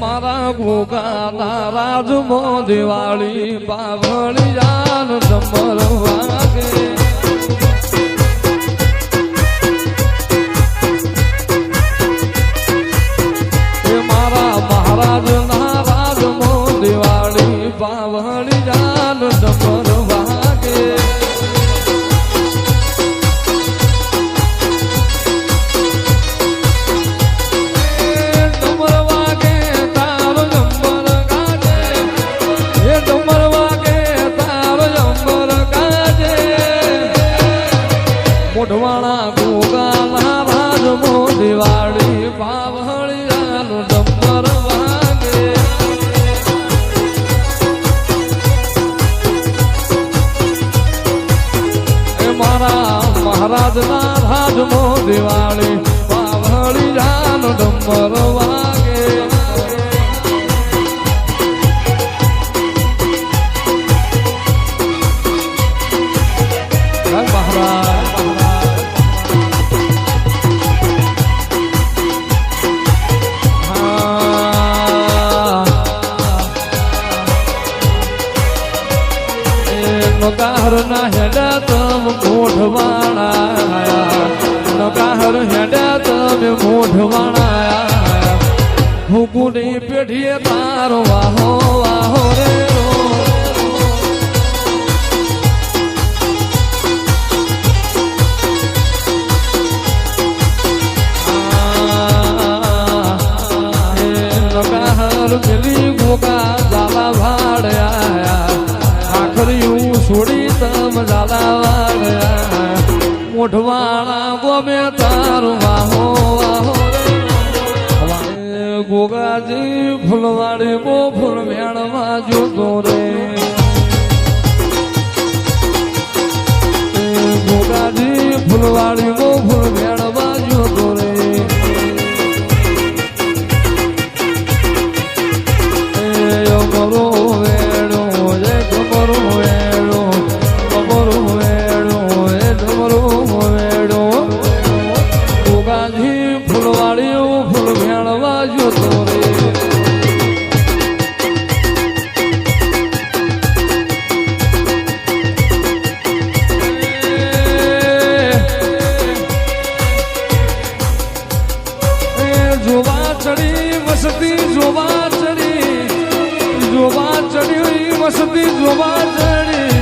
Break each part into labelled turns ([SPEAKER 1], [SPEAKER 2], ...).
[SPEAKER 1] મારા ગોગાના રાજમો દિવાળી બાવળી જાન ડમર વાગે મહારાજ મહારાજના રાજમો દિવાળી બાવળી જાન ડમર મહારાજના ભાદમો દિવાળી પાવળી જાન ડમર વાગે. મહારાજ. નગાહર ના હેડા તમ મોઢવાણા નગાહર હેડા તમે મોઢવાણા હુકુની પેઢીએ છોડી ગોમે તારું વાહો વાહો. ગોગાજી ફૂલવાડી બો ફૂલ વેણવા જોતો રે. ચડી વસતી જોવા ચડી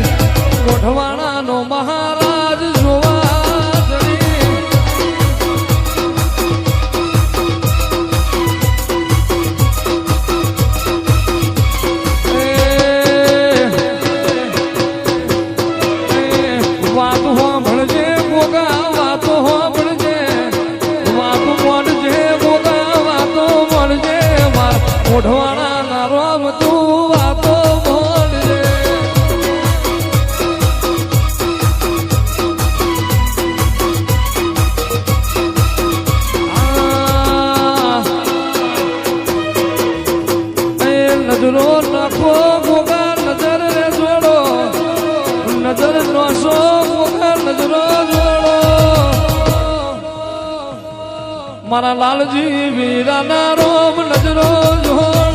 [SPEAKER 1] નજરો નાખો મોગા નજર જોડો. નજર નોશો મોગા નજરો જોડો. મારા લાલજી વીરાના રોમ નજરો જોડો.